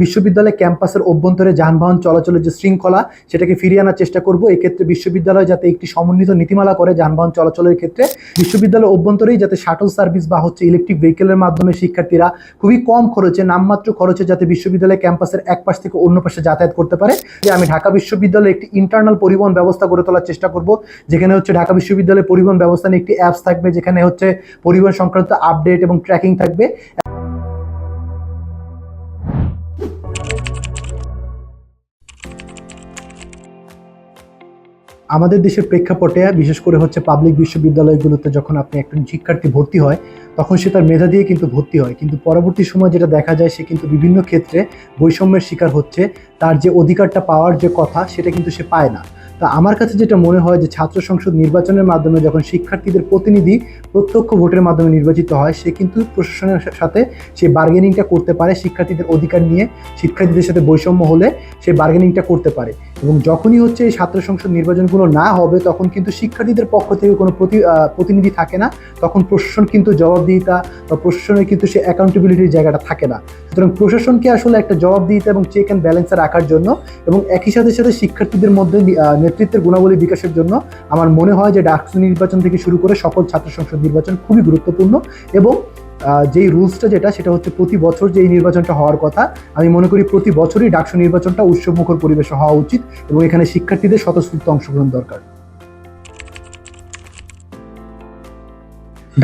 বিশ্ববিদ্যালয় ক্যাম্পাসের অভ্যন্তরে যানবাহন চলাচলের যে শৃঙ্খলা, সেটাকে ফিরিয়ে আনার চেষ্টা করব। এক্ষেত্রে বিশ্ববিদ্যালয় যাতে একটি সমন্বিত নীতিমালা করে যানবাহন চলাচলের ক্ষেত্রে। বিশ্ববিদ্যালয় অভ্যন্তরেই যাতে শাটল সার্ভিস বা হচ্ছে ইলেকট্রিক ভেহিকেলের মাধ্যমে শিক্ষার্থীরা খুবই কম খরচে, নামমাত্র খরচে যাতে বিশ্ববিদ্যালয় ক্যাম্পাসের এক পাশ থেকে অন্য পাশে যাতায়াত করতে পারে। যে আমি ঢাকা বিশ্ববিদ্যালয়ে একটি ইন্টারনাল পরিবহন ব্যবস্থা গড়ে তোলার চেষ্টা করব। যেখানে হচ্ছে ঢাকা বিশ্ববিদ্যালয়ের পরিবহন ব্যবস্থা নিয়ে একটি অ্যাপস থাকবে, যেখানে হচ্ছে পরিবহন সংক্রান্ত আপডেট এবং ট্র্যাকিং থাকবে। আমাদের দেশের প্রেক্ষাপটে, বিশেষ করে হচ্ছে পাবলিক বিশ্ববিদ্যালয়গুলোতে যখন আপনি একজন শিক্ষার্থী ভর্তি হয়, তখন সে তার মেধা দিয়ে কিন্তু ভর্তি হয়। কিন্তু পরবর্তী সময় যেটা দেখা যায়, সে কিন্তু বিভিন্ন ক্ষেত্রে বৈষম্যের শিকার হচ্ছে। তার যে অধিকারটা পাওয়ার যে কথা, সেটা কিন্তু সে পায় না। তা আমার কাছে যেটা মনে হয় যে, ছাত্র সংসদ নির্বাচনের মাধ্যমে যখন শিক্ষার্থীদের প্রতিনিধি প্রত্যক্ষ ভোটের মাধ্যমে নির্বাচিত হয়, সে কিন্তু প্রশাসনের সাথে সে বার্গেনিংটা করতে পারে। শিক্ষার্থীদের অধিকার নিয়ে শিক্ষার্থীদের সাথে বৈষম্য হলে সে বার্গেনিংটা করতে পারে। এবং যখনই হচ্ছে এই ছাত্র সংসদ নির্বাচনগুলো না হবে, তখন কিন্তু শিক্ষার্থীদের পক্ষ থেকে কোনো প্রতি প্রতিনিধি থাকে না। তখন প্রশাসন কিন্তু জবাবদিহিতা বা প্রশাসনের কিন্তু সে অ্যাকাউন্টেবিলিটির জায়গাটা থাকে না। সুতরাং প্রশাসনকে আসলে একটা জবাবদিহিতা এবং চেক অ্যান্ড ব্যালেন্সে রাখার জন্য এবং একই সাথে সাথে শিক্ষার্থীদের মধ্যে নেতৃত্বের গুণাবলী বিকাশের জন্য আমার মনে হয় যে ডাকসু নির্বাচন থেকে শুরু করে সকল ছাত্র সংসদ নির্বাচন খুবই গুরুত্বপূর্ণ এবং যেই রুলসটা যেটা, সেটা হচ্ছে প্রতি বছর যে এই নির্বাচনটা হওয়ার কথা, আমি মনে করি প্রতি বছরই ডাকসু নির্বাচনটা উৎসবমুখর পরিবেশে হওয়া উচিত এবং এখানে শিক্ষার্থীদের স্বতঃস্ফূর্ত অংশগ্রহণ দরকার।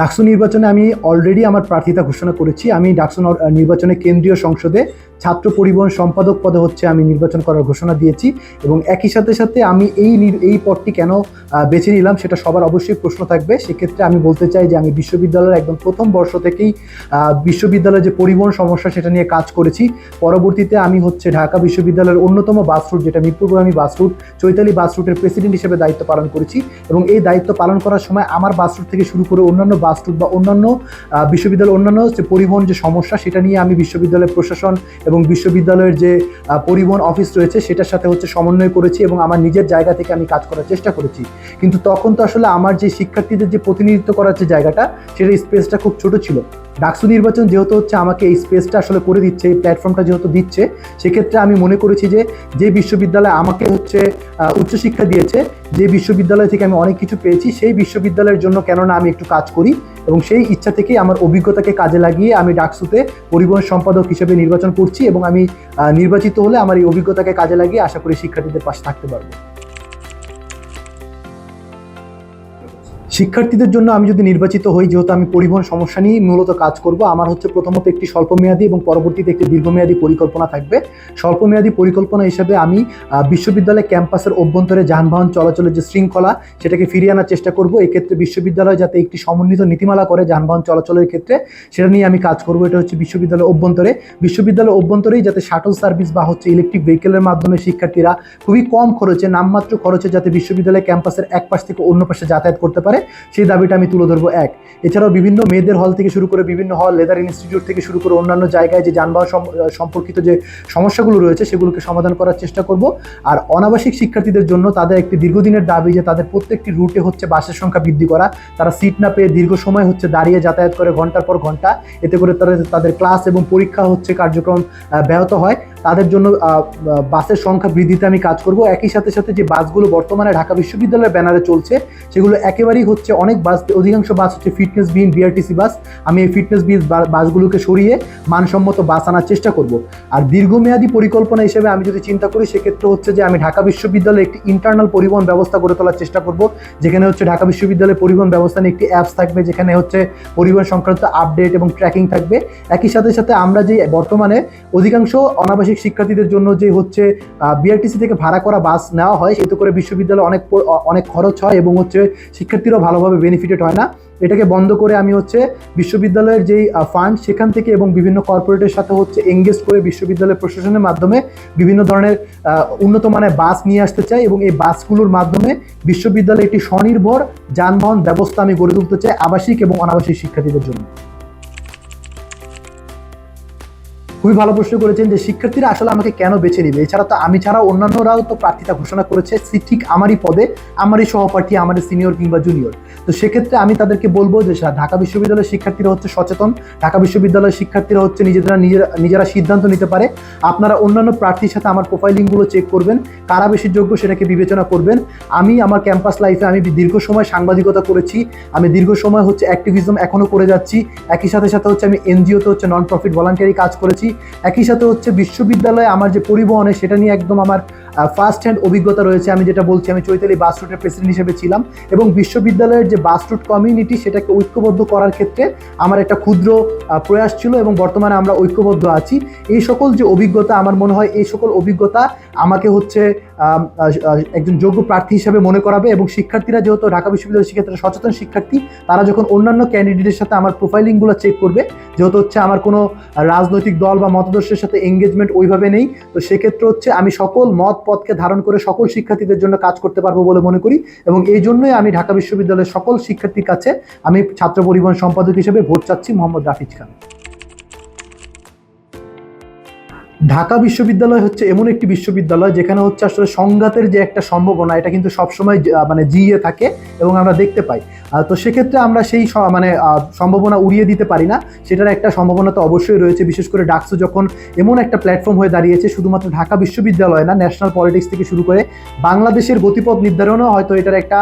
ডাকসু নির্বাচনে আমি অলরেডি আমার প্রার্থিতা ঘোষণা করেছি। আমি ডাকসু নির্বাচনে কেন্দ্রীয় সংসদে ছাত্র পরিবহন সম্পাদক পদে হচ্ছে আমি নির্বাচন করার ঘোষণা দিয়েছি এবং একই সাথে সাথে আমি এই এই পদটি কেন বেছে নিলাম সেটা সবার অবশ্যই প্রশ্ন থাকবে। সেক্ষেত্রে আমি বলতে চাই যে আমি বিশ্ববিদ্যালয়ের একদম প্রথম বর্ষ থেকেই বিশ্ববিদ্যালয়ের যে পরিবহন সমস্যা সেটা নিয়ে কাজ করেছি। পরবর্তীতে আমি হচ্ছে ঢাকা বিশ্ববিদ্যালয়ের অন্যতম বাস রুট, যেটা মিরপুরগামী বাস রুট, চৈতালি বাস রুটের প্রেসিডেন্ট হিসেবে দায়িত্ব পালন করেছি এবং এই দায়িত্ব পালন করার সময় আমার বাস রুট থেকে শুরু করে অন্যান্য বাস রুট বা অন্যান্য বিশ্ববিদ্যালয়ের অন্যান্য যে পরিবহন যে সমস্যা সেটা নিয়ে আমি বিশ্ববিদ্যালয়ের প্রশাসন এবং বিশ্ববিদ্যালয়ের যে পরিবহন অফিস রয়েছে, সেটার সাথে হচ্ছে সমন্বয় করেছি এবং আমার নিজের জায়গা থেকে আমি কাজ করার চেষ্টা করেছি। কিন্তু তখন তো আসলে আমার যে শিক্ষার্থীদের যে প্রতিনিধিত্ব করার যে জায়গাটা, সেটা স্পেসটা খুব ছোট ছিল। ডাকসু নির্বাচন যেহেতু হচ্ছে আমাকে এই স্পেসটা আসলে করে দিচ্ছে, এই প্ল্যাটফর্মটা যেহেতু দিচ্ছে, সেক্ষেত্রে আমি মনে করেছি যে যে বিশ্ববিদ্যালয় আমাকে হচ্ছে উচ্চশিক্ষা দিয়েছে, যে বিশ্ববিদ্যালয় থেকে আমি অনেক কিছু পেয়েছি, সেই বিশ্ববিদ্যালয়ের জন্য কেননা আমি একটু কাজ করি এবং সেই ইচ্ছা থেকেই আমার অভিজ্ঞতাকে কাজে লাগিয়ে আমি ডাকসুতে পরিবহন সম্পাদক হিসেবে নির্বাচন করছি এবং আমি নির্বাচিত হলে আমার এই অভিজ্ঞতাকে কাজে লাগিয়ে আশা করি শিক্ষার্থীদের পাশে থাকতে পারব। শিক্ষার্থীদের জন্য আমি যদি নির্বাচিত হই, যেহেতু আমি পরিবহন সমস্যা নিয়েই মূলত কাজ করব, আমার হচ্ছে প্রথমত একটি স্বল্পমেয়াদী এবং পরবর্তীতে একটি দীর্ঘমেয়াদী পরিকল্পনা থাকবে। স্বল্পমেয়াদী পরিকল্পনা হিসেবে আমি বিশ্ববিদ্যালয় ক্যাম্পাসের অভ্যন্তরে যানবাহন চলাচলের যে শৃঙ্খলা, সেটাকে ফিরিয়ে আনার চেষ্টা করব। এক্ষেত্রে বিশ্ববিদ্যালয় যাতে একটি সমন্বিত নীতিমালা করে যানবাহন চলাচলের ক্ষেত্রে, সেটা নিয়ে আমি কাজ করব। এটা হচ্ছে বিশ্ববিদ্যালয় অভ্যন্তরে। বিশ্ববিদ্যালয় অভ্যন্তরেই যাতে শাটল সার্ভিস বা হচ্ছে ইলেকট্রিক ভেহিকেলের মাধ্যমে শিক্ষার্থীরা খুবই কম খরচে, নামমাত্র খরচে যাতে বিশ্ববিদ্যালয় ক্যাম্পাসের এক পাশ থেকে অন্য পাশে যাতায়াত করতে পারে। সেই দাবিটা আমি তুলে ধরবো, এক। এছাড়াও বিভিন্ন মেয়েদের হল থেকে শুরু করে বিভিন্ন হল লেদার ইনস্টিটিউট থেকে শুরু করে অন্যান্য জায়গায় যে যানবাহন সম্পর্কিত যে সমস্যাগুলো রয়েছে, সেগুলোকে সমাধান করার চেষ্টা করব। আর অনাবাসিক শিক্ষার্থীদের জন্য তাদের একটি দীর্ঘদিনের দাবি যে তাদের প্রত্যেকটি রুটে হচ্ছে বাসের সংখ্যা বৃদ্ধি করা। তারা সিট না পেয়ে দীর্ঘ সময় হচ্ছে দাঁড়িয়ে যাতায়াত করে ঘণ্টার পর ঘণ্টা। এতে করে তারা তাদের ক্লাস এবং পরীক্ষা হচ্ছে কার্যক্রম ব্যাহত হয়। তাদের জন্য বাসের সংখ্যা বৃদ্ধিতে আমি কাজ করব। একই সাথে সাথে যে বাসগুলো বর্তমানে ঢাকা বিশ্ববিদ্যালয়ের ব্যানারে চলছে, সেগুলো একেবারেই হচ্ছে অনেক বাস, অধিকাংশ বাস হচ্ছে ফিটনেসবিহীন বিআরটিসি বাস। আমি এই ফিটনেসবিহীন বাসগুলোকে সরিয়ে মানসম্মত বাস আনার চেষ্টা করব। আর দীর্ঘমেয়াদী পরিকল্পনা হিসেবে আমি যদি চিন্তা করি, সেক্ষেত্রে হচ্ছে যে আমি ঢাকা বিশ্ববিদ্যালয়ে একটি ইন্টারনাল পরিবহন ব্যবস্থা গড়ে তোলার চেষ্টা করব। যেখানে হচ্ছে ঢাকা বিশ্ববিদ্যালয়ের পরিবহন ব্যবস্থা নিয়ে একটি অ্যাপস থাকবে, যেখানে হচ্ছে পরিবহন সংক্রান্ত আপডেট এবং ট্র্যাকিং থাকবে। একই সাথে সাথে আমরা যে বর্তমানে অধিকাংশ অনাবাসিক শিক্ষার্থীদের জন্য যে হচ্ছে বিআরটিসি থেকে ভাড়া করা বাস নেওয়া হয় সেতু করে বিশ্ববিদ্যালয়ে অনেক অনেক খরচ হয় এবং হচ্ছে শিক্ষার্থীরাও ভালোভাবে বেনিফিটেড হয় না। এটাকে বন্ধ করে আমি হচ্ছে বিশ্ববিদ্যালয়ের যেই ফান্ড সেখান থেকে এবং বিভিন্ন কর্পোরেটের সাথে হচ্ছে এঙ্গেজ করে বিশ্ববিদ্যালয় প্রশাসনের মাধ্যমে বিভিন্ন ধরনের উন্নত মানের বাস নিয়ে আসতে চাই এবং এই বাসগুলোর মাধ্যমে বিশ্ববিদ্যালয়ে একটি স্বনির্ভর যানবাহন ব্যবস্থা আমি গড়ে তুলতে চাই আবাসিক এবং অনাবাসিক শিক্ষার্থীদের জন্য। খুবই ভালো প্রশ্ন করেছেন যে শিক্ষার্থীরা আসলে আমাকে কেন বেছে নিবে? এছাড়া তো আমি ছাড়া অন্যান্যরাও তো প্রার্থিতা ঘোষণা করেছে ঠিক আমারই পদে, আমারই সহপাঠী, আমারই সিনিয়র কিংবা জুনিয়র। তো সেক্ষেত্রে আমি তাদেরকে বলব যে ঢাকা বিশ্ববিদ্যালয়ের শিক্ষার্থীরা হচ্ছে সচেতন, ঢাকা বিশ্ববিদ্যালয়ের শিক্ষার্থীরা হচ্ছে নিজেরা নিজেরা নিজেরা সিদ্ধান্ত নিতে পারে। আপনারা অন্যান্য প্রার্থীর সাথে আমার প্রোফাইলিংগুলো চেক করবেন, কারা বেশি যোগ্য সেটাকে বিবেচনা করবেন। আমি আমার ক্যাম্পাস লাইফে আমি দীর্ঘ সময় সাংবাদিকতা করেছি, আমি দীর্ঘ সময় হচ্ছে অ্যাক্টিভিজম এখনও করে যাচ্ছি। একই সাথে সাথে হচ্ছে আমি এনজিওতে হচ্ছে নন প্রফিট ভলান্টিয়ারি কাজ করেছি। একই সাথে হচ্ছে বিশ্ববিদ্যালয়ে আমার যে পরিবহনে সেটা নিয়ে একদম আমার ফার্স্ট হ্যান্ড অভিজ্ঞতা রয়েছে। আমি যেটা বলছি, আমি চৈতালি বাস রুটের প্রেসিডেন্ট হিসেবে ছিলাম এবং বিশ্ববিদ্যালয়ের যে বাস রুট কমিউনিটি সেটাকে ঐক্যবদ্ধ করার ক্ষেত্রে আমার একটা ক্ষুদ্র প্রয়াস ছিল এবং বর্তমানে আমরা ঐক্যবদ্ধ আছি। এই সকল যে অভিজ্ঞতা, আমার মনে হয় এই সকল অভিজ্ঞতা আমাকে হচ্ছে একজন যোগ্য প্রার্থী হিসেবে মনে করাবে এবং শিক্ষার্থীরা যেহেতু ঢাকা বিশ্ববিদ্যালয়ের শিক্ষার্থীরা সচেতন শিক্ষার্থী, তারা যখন অন্যান্য ক্যান্ডিডেটের সাথে আমার প্রোফাইলিংগুলো চেক করবে, যেহেতু হচ্ছে আমার কোনো রাজনৈতিক দল বা মতাদর্শের সাথে এঙ্গেজমেন্ট ওইভাবে নেই, তো সেক্ষেত্রে হচ্ছে আমি সকল মত পথকে ধারণ করে সকল শিক্ষার্থীদের জন্য কাজ করতে পারব বলে মনে করি এবং এই জন্যই আমি ঢাকা বিশ্ববিদ্যালয়ের সকল শিক্ষার্থীর কাছে আমি ছাত্র পরিবহন সম্পাদক হিসেবে ভোট চাচ্ছি মোহাম্মদ রাফিজ খান। ঢাকা বিশ্ববিদ্যালয় হচ্ছে এমন একটি বিশ্ববিদ্যালয় যেখানে হচ্ছে আসলে সংঘাতের যে একটা সম্ভাবনা, এটা কিন্তু সবসময় মানে জিয়ে থাকে এবং আমরা দেখতে পাই। তো সেক্ষেত্রে আমরা সেই মানে সম্ভাবনা উড়িয়ে দিতে পারি না। সেটার একটা সম্ভাবনা তো অবশ্যই রয়েছে। বিশেষ করে ডাকসু যখন এমন একটা প্ল্যাটফর্ম হয়ে দাঁড়িয়েছে, শুধুমাত্র ঢাকা বিশ্ববিদ্যালয় না, ন্যাশনাল পলিটিক্স থেকে শুরু করে বাংলাদেশের গতিপথ নির্ধারণেও হয়তো এটার একটা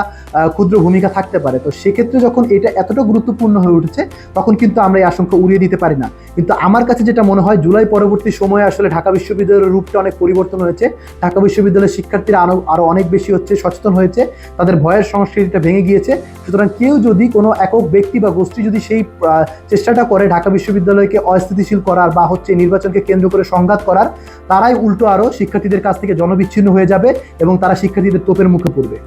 ক্ষুদ্র ভূমিকা থাকতে পারে। তো সেক্ষেত্রে যখন এটা এতটা গুরুত্বপূর্ণ হয়ে উঠেছে, তখন কিন্তু আমরা এই আশঙ্কা উড়িয়ে দিতে পারি না। কিন্তু আমার কাছে যেটা মনে হয়, জুলাই পরবর্তী সময়ে আসলে ঢাকা বিশ্ববিদ্যালয়ের রূপটা অনেক পরিবর্তন হয়েছে। ঢাকা বিশ্ববিদ্যালয়ের শিক্ষার্থীরা আরও আরও অনেক বেশি হচ্ছে, সচেতন হয়েছে। তাদের ভয়ের সংস্কৃতিটা ভেঙে গিয়েছে। সুতরাং কেউ যদি কোনো একক ব্যক্তি বা গোষ্ঠী যদি সেই চেষ্টাটা করে ঢাকা বিশ্ববিদ্যালয়কে অস্থিতিশীল করার বা হচ্ছে নির্বাচনকে কেন্দ্র করে সংঘাত করার, তারাই উল্টো আরও শিক্ষার্থীদের কাছ থেকে জনবিচ্ছিন্ন হয়ে যাবে এবং তারা শিক্ষার্থীদের তোপের মুখে পড়বে।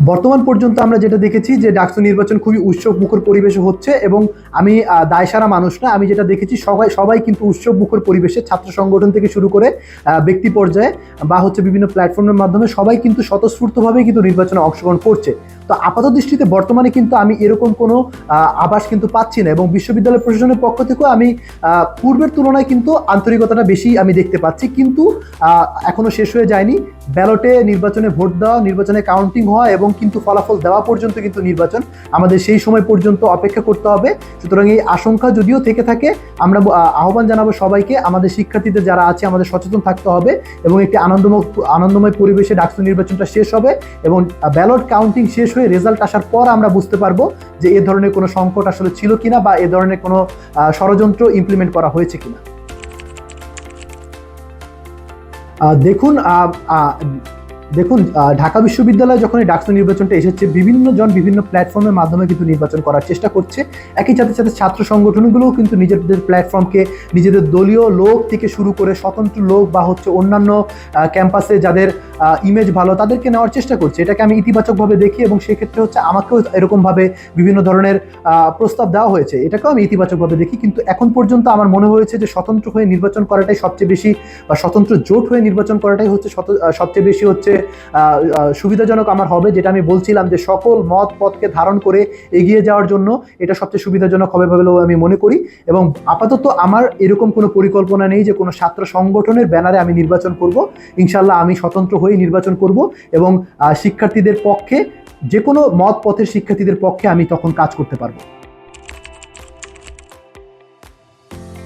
বর্তমান পর্যন্ত আমরা যেটা দেখেছি যে ডাকসু নির্বাচন খুবই উৎসব মুখর পরিবেশে হচ্ছে এবং আমি দায়সারা মানুষ না আমি যেটা দেখেছি সবাই সবাই কিন্তু উৎসব মুখর পরিবেশে ছাত্র সংগঠন থেকে শুরু করে ব্যক্তি পর্যায়ে বা হচ্ছে বিভিন্ন প্ল্যাটফর্মের মাধ্যমে সবাই কিন্তু স্বতঃস্ফূর্তভাবে কিন্তু নির্বাচনে অংশগ্রহণ করছে। তো আপাত দৃষ্টিতে বর্তমানে কিন্তু আমি এরকম কোনো আভাস কিন্তু পাচ্ছি না এবং বিশ্ববিদ্যালয় প্রশাসনের পক্ষ থেকেও আমি পূর্বের তুলনায় কিন্তু আন্তরিকতাটা বেশি আমি দেখতে পাচ্ছি। কিন্তু আহ, এখনও শেষ হয়ে যায়নি। ব্যালটে নির্বাচনে ভোট দেওয়া নির্বাচনে কাউন্টিং হওয়া এবং কিন্তু ফলাফল দেওয়া পর্যন্ত কিন্তু নির্বাচন আমাদের সেই সময় পর্যন্ত অপেক্ষা করতে হবে। সুতরাং এই আশঙ্কা যদিও থেকে থাকে, আমরা আহ্বান জানাব সবাইকে, আমাদের শিক্ষার্থীদের যারা আছে, আমাদের সচেতন থাকতে হবে এবং একটি আনন্দময় আনন্দময় পরিবেশে ডাকসু নির্বাচনটা শেষ হবে এবং ব্যালট কাউন্টিং শেষ হয়ে রেজাল্ট আসার পর আমরা বুঝতে পারব যে এ ধরনের কোনো সংকট আসলে ছিল কিনা বা এ ধরনের কোনো ষড়যন্ত্র ইমপ্লিমেন্ট করা হয়েছে কিনা। দেখুন দেখুন ঢাকা বিশ্ববিদ্যালয়ে যখন এই ডাকসু নির্বাচনটা এসেছে, বিভিন্ন জন বিভিন্ন প্ল্যাটফর্মের মাধ্যমে কিন্তু নির্বাচন করার চেষ্টা করছে। একই সাথে সাথে ছাত্র সংগঠনগুলোও কিন্তু নিজেদের প্ল্যাটফর্মকে নিজেদের দলীয় লোক থেকে শুরু করে স্বতন্ত্র লোক বা হচ্ছে অন্যান্য ক্যাম্পাসে যাদের ইমেজ ভালো, তাদেরকে নেওয়ার চেষ্টা করছে। এটাকে আমি ইতিবাচকভাবে দেখি এবং সেক্ষেত্রে হচ্ছে আমাকেও এরকমভাবে বিভিন্ন ধরনের প্রস্তাব দেওয়া হয়েছে। এটাকেও আমি ইতিবাচকভাবে দেখি। কিন্তু এখন পর্যন্ত আমার মনে হয়েছে যে স্বতন্ত্র হয়ে নির্বাচন করাটাই সবচেয়ে বেশি, বা স্বতন্ত্র জোট হয়ে নির্বাচন করাটাই হচ্ছে সবচেয়ে বেশি হচ্ছে সুবিধাজনক আমার হবে। যেটা আমি বলছিলাম যে সকল মত পথকে ধারণ করে এগিয়ে যাওয়ার জন্য এটা সবচেয়ে সুবিধাজনক হবে বলেও আমি মনে করি। এবং আপাতত আমার এরকম কোনো পরিকল্পনা নেই যে কোনো ছাত্র সংগঠনের ব্যানারে আমি নির্বাচন করব। ইনশাল্লাহ আমি স্বতন্ত্র হয়ে নির্বাচন করব এবং শিক্ষার্থীদের পক্ষে যে কোনো মত পথের শিক্ষার্থীদের পক্ষে আমি তখন কাজ করতে পারব।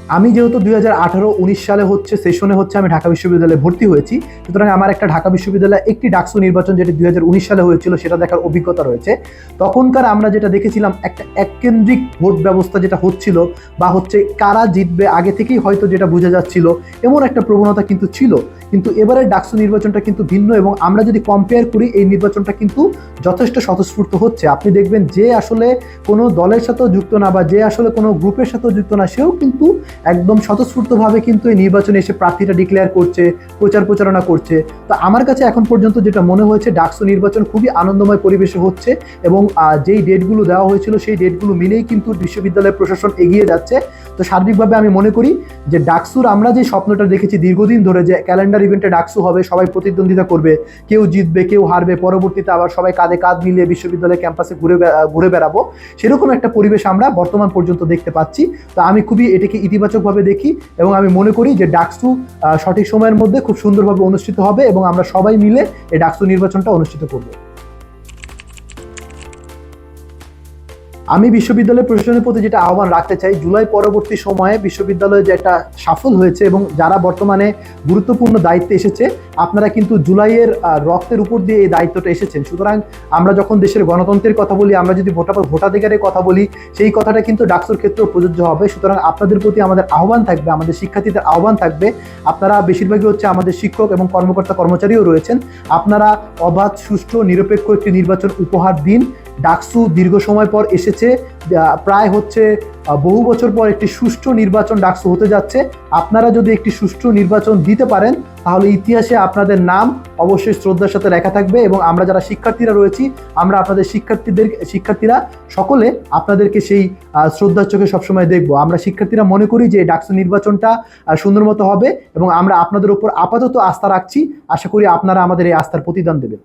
আমি যেহেতু দুই হাজার আঠারো, উনিশ সালে হচ্ছে সেশনে হচ্ছে আমি ঢাকা বিশ্ববিদ্যালয়ে ভর্তি হয়েছি। সুতরাং আমার একটা ঢাকা বিশ্ববিদ্যালয়ে একটি ডাকসু নির্বাচন যেটি দুই হাজার উনিশ সালে হয়েছিল, সেটা দেখার অভিজ্ঞতা রয়েছে। তখনকার আমরা যেটা দেখেছিলাম, একটা এককেন্দ্রিক ভোট ব্যবস্থা যেটা হচ্ছিল, বা হচ্ছে কারা জিতবে, আগে থেকেই হয়তো যেটা বোঝা যাচ্ছিল, এমন একটা প্রবণতা কিন্তু ছিল। কিন্তু এবারের ডাকসু নির্বাচনটা কিন্তু ভিন্ন এবং আমরা যদি কম্পেয়ার করি, এই নির্বাচনটা কিন্তু যথেষ্ট স্বতঃস্ফূর্ত হচ্ছে। আপনি দেখবেন যে আসলে কোনো দলের সাথেও যুক্ত না, বা যে আসলে কোনো গ্রুপের সাথেও যুক্ত না, সেও কিন্তু একদম স্বতঃস্ফূর্তভাবে কিন্তু এই নির্বাচনে এসে প্রার্থীটা ডিক্লেয়ার করছে, প্রচার প্রচারণা করছে। তো আমার কাছে এখন পর্যন্ত যেটা মনে হয়েছে, ডাকসু নির্বাচন খুবই আনন্দময় পরিবেশে হচ্ছে এবং যেই ডেটগুলো দেওয়া হয়েছিল, সেই ডেটগুলো মিলেই কিন্তু বিশ্ববিদ্যালয় প্রশাসন এগিয়ে যাচ্ছে। তো সার্বিকভাবে আমি মনে করি যে ডাকসুর আমরা যে স্বপ্নটা দেখেছি দীর্ঘদিন ধরে যে ক্যালেন্ডার ইভেন্টে ডাকসু হবে, সবাই প্রতিদ্বন্দ্বিতা করবে, কেউ জিতবে, কেউ হারবে, পরবর্তীতে আবার সবাই কাঁধে কাঁধ মিলিয়ে বিশ্ববিদ্যালয় ক্যাম্পাসে ঘুরে ঘুরে বেড়াবো। সেরকম একটা পরিবেশ আমরা বর্তমান পর্যন্ত দেখতে পাচ্ছি। তো আমি খুবই এটাকে ইতিবাচকভাবে দেখি এবং আমি মনে করি যে ডাকসু সঠিক সময়ের মধ্যে খুব সুন্দরভাবে অনুষ্ঠিত হবে এবং আমরা সবাই মিলে এই ডাকসু নির্বাচনটা অনুষ্ঠিত করব। আমি বিশ্ববিদ্যালয় প্রশাসনের প্রতি যেটা আহ্বান রাখতে চাই, জুলাই পরবর্তী সময়ে বিশ্ববিদ্যালয়ে যে একটা সাফল হয়েছে এবং যারা বর্তমানে গুরুত্বপূর্ণ দায়িত্বে এসেছে, আপনারা কিন্তু জুলাইয়ের রক্তের উপর দিয়ে এই দায়িত্বটা এসেছেন। সুতরাং আমরা যখন দেশের গণতন্ত্রের কথা বলি, আমরা যদি ভোটার ভোটাধিকারের কথা বলি, সেই কথাটা কিন্তু ডাকসুর ক্ষেত্রেও প্রযোজ্য হবে। সুতরাং আপনাদের প্রতি আমাদের আহ্বান থাকবে, আমাদের শিক্ষার্থীদের আহ্বান থাকবে। আপনারা বেশিরভাগই হচ্ছে আমাদের শিক্ষক এবং কর্মকর্তা কর্মচারীও রয়েছেন। আপনারা অবাধ, সুষ্ঠু, নিরপেক্ষ একটি নির্বাচন উপহার দিন। ডাকসু দীর্ঘ সময় পর এসেছে। প্রায় হচ্ছে বহু বছর পর একটি সুষ্ঠু নির্বাচন ডাকসু হতে যাচ্ছে। আপনারা যদি একটি সুষ্ঠু নির্বাচন দিতে পারেন, তাহলে ইতিহাসে আপনাদের নাম অবশ্যই শ্রদ্ধার সাথে লেখা থাকবে এবং আমরা যারা শিক্ষার্থীরা রয়েছি, আমরা আপনাদের শিক্ষার্থীদের, শিক্ষার্থীরা সকলে আপনাদেরকে সেই শ্রদ্ধার চোখে সবসময় দেখব। আমরা শিক্ষার্থীরা মনে করি যে ডাকসু নির্বাচনটা সুন্দর মতো হবে এবং আমরা আপনাদের উপর আপাতত আস্থা রাখছি। আশা করি আপনারা আমাদের এই আস্থার প্রতিদান দেবেন।